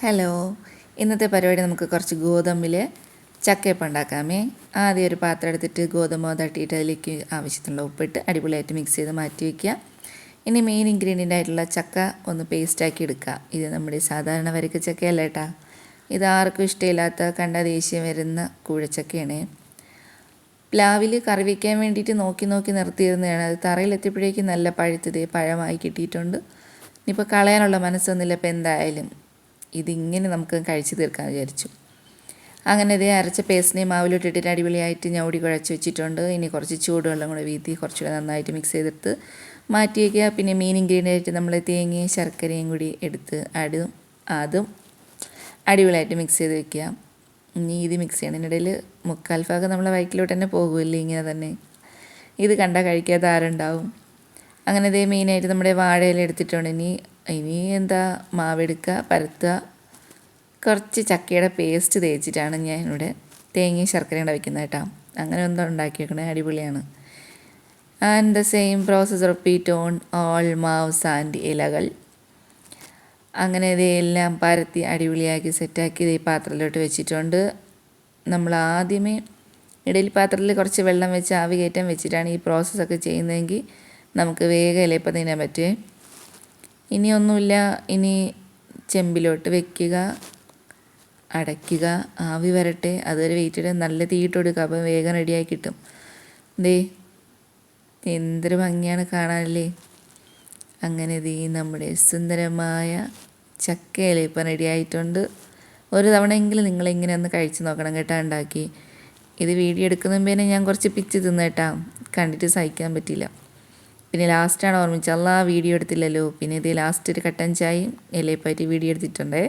Hello. ഇന്നത്തെ പരിപാടി നമുക്ക് കുറച്ച് ഗോതമ്പിൽ ചക്കയപ്പം ഉണ്ടാക്കാമേ. ആദ്യം ഒരു പാത്രം എടുത്തിട്ട് ഗോതമ്പ് തട്ടിയിട്ട് അതിലേക്ക് ആവശ്യത്തിനുള്ള ഉപ്പിട്ട് അടിപൊളിയായിട്ട് മിക്സ് ചെയ്ത് മാറ്റി വയ്ക്കുക ഇനി മെയിൻ ഇൻഗ്രീഡിയന്റ് ആയിട്ടുള്ള ചക്ക ഒന്ന് പേസ്റ്റാക്കി എടുക്കുക. ഇത് നമ്മുടെ സാധാരണ വരക്ക ചക്കയല്ല കേട്ടാ. ഇത് ആർക്കും ഇഷ്ടമില്ലാത്ത കണ്ട ദേഷ്യം വരുന്ന കൂഴച്ചക്കയാണ്. പ്ലാവിൽ കറി വയ്ക്കാൻ വേണ്ടിയിട്ട് നോക്കി നോക്കി നിർത്തിയിരുന്നതാണ്. അത് തറയിലെത്തിയപ്പോഴേക്കും നല്ല പഴുത്തത് പഴമായി കിട്ടിയിട്ടുണ്ട്. ഇനിയിപ്പോൾ കളയാനുള്ള മനസ്സൊന്നുമില്ല ഇപ്പോൾ എന്തായാലും. ഇതിങ്ങനെ നമുക്ക് കഴിച്ചു തീർക്കാൻ വിചാരിച്ചു. അങ്ങനെ ഇതേ അരച്ച പേസ്റ്റിനെ മാവിലോട്ടിട്ടിട്ട് അടിപൊളിയായിട്ട് ഞൗടി കുഴച്ച് വെച്ചിട്ടുണ്ട്. ഇനി കുറച്ച് ചൂടുവെള്ളം കൂടെ വീതി കുറച്ചുകൂടെ നന്നായിട്ട് മിക്സ് ചെയ്തെടുത്ത് മാറ്റി വയ്ക്കുക പിന്നെ മീൻ ഇൻഗ്രീഡിയന്റ് നമ്മൾ തേങ്ങയും ശർക്കരയും കൂടി എടുത്ത് അടും അതും അടിപൊളിയായിട്ട് മിക്സ് ചെയ്ത് വെക്കുക. ഇനി ഇത് മിക്സ് ചെയ്യണതിനിടയിൽ മുക്കാൽ ഭാഗം നമ്മളെ വയറ്റിലോട്ട് തന്നെ പോകുമല്ലേ ഇങ്ങനെ തന്നെ. ഇത് കണ്ടാൽ കഴിക്കാത്ത ആരുണ്ടാവും. അങ്ങനെ ഇതേ മെയിനായിട്ട് നമ്മുടെ വാഴയില എടുത്തിട്ടുണ്ട്. ഇനി ഇനി എന്താ മാവെടുക്കുക പരത്തുക. കുറച്ച് ചക്കയുടെ പേസ്റ്റ് തേച്ചിട്ടാണ് ഞാൻ ഇവിടെ തേങ്ങയും ശർക്കരയും കൂടെ വയ്ക്കുന്നത് കേട്ടോ. അങ്ങനെ ഒന്നും ഉണ്ടാക്കി വെക്കണേ അടിപൊളിയാണ് and the same process repeat on all മാവ്സ് and ഇലകൾ. അങ്ങനെ ഇതെല്ലാം പരത്തി അടിപൊളിയാക്കി സെറ്റാക്കി ഇത് ഈ പാത്രത്തിലോട്ട് വെച്ചിട്ടുണ്ട്. നമ്മൾ ആദ്യമേ ഇടയിൽ പാത്രത്തിൽ കുറച്ച് വെള്ളം വെച്ച് ആവി കയറ്റാൻ വെച്ചിട്ടാണ് ഈ പ്രോസസ്സൊക്കെ ചെയ്യുന്നതെങ്കിൽ നമുക്ക് വേഗം ഇലയപ്പം തിന്നാൻ പറ്റുമേ ഇനിയൊന്നുമില്ല. ഇനി ചെമ്പിലോട്ട് വെക്കുക അടയ്ക്കുക ആവി വരട്ടെ. അതുവരെ വെയിറ്റ് ചെയ്ത് നല്ല തീയിട്ട് കൊടുക്കുക. അപ്പോൾ വേഗം റെഡിയായി കിട്ടും. ദേ എന്തൊരു ഭംഗിയാണ് കാണാനല്ലേ? അങ്ങനെ ദേ നമ്മുടെ സുന്ദരമായ ചക്കയില ഇപ്പം റെഡി ആയിട്ടുണ്ട്. ഒരു തവണയെങ്കിലും നിങ്ങളിങ്ങനെ ഒന്ന് കഴിച്ച് നോക്കണം കേട്ടോ ഉണ്ടാക്കി. ഇത് വീഡിയോ എടുക്കുന്നതിന് മുമ്പേ ഞാൻ കുറച്ച് പിച്ച് തിന്നു കേട്ടാ. കണ്ടിട്ട് സഹിക്കാൻ പറ്റില്ല. പിന്നെ ലാസ്റ്റാണ് ഓർമ്മിച്ചത്. അല്ല വീഡിയോ എടുത്തില്ലല്ലോ. പിന്നെ ഇത് ലാസ്റ്റ് ഒരു കട്ടൻ ചായയും ഇലയപ്പായിട്ട് വീഡിയോ എടുത്തിട്ടുണ്ടേ.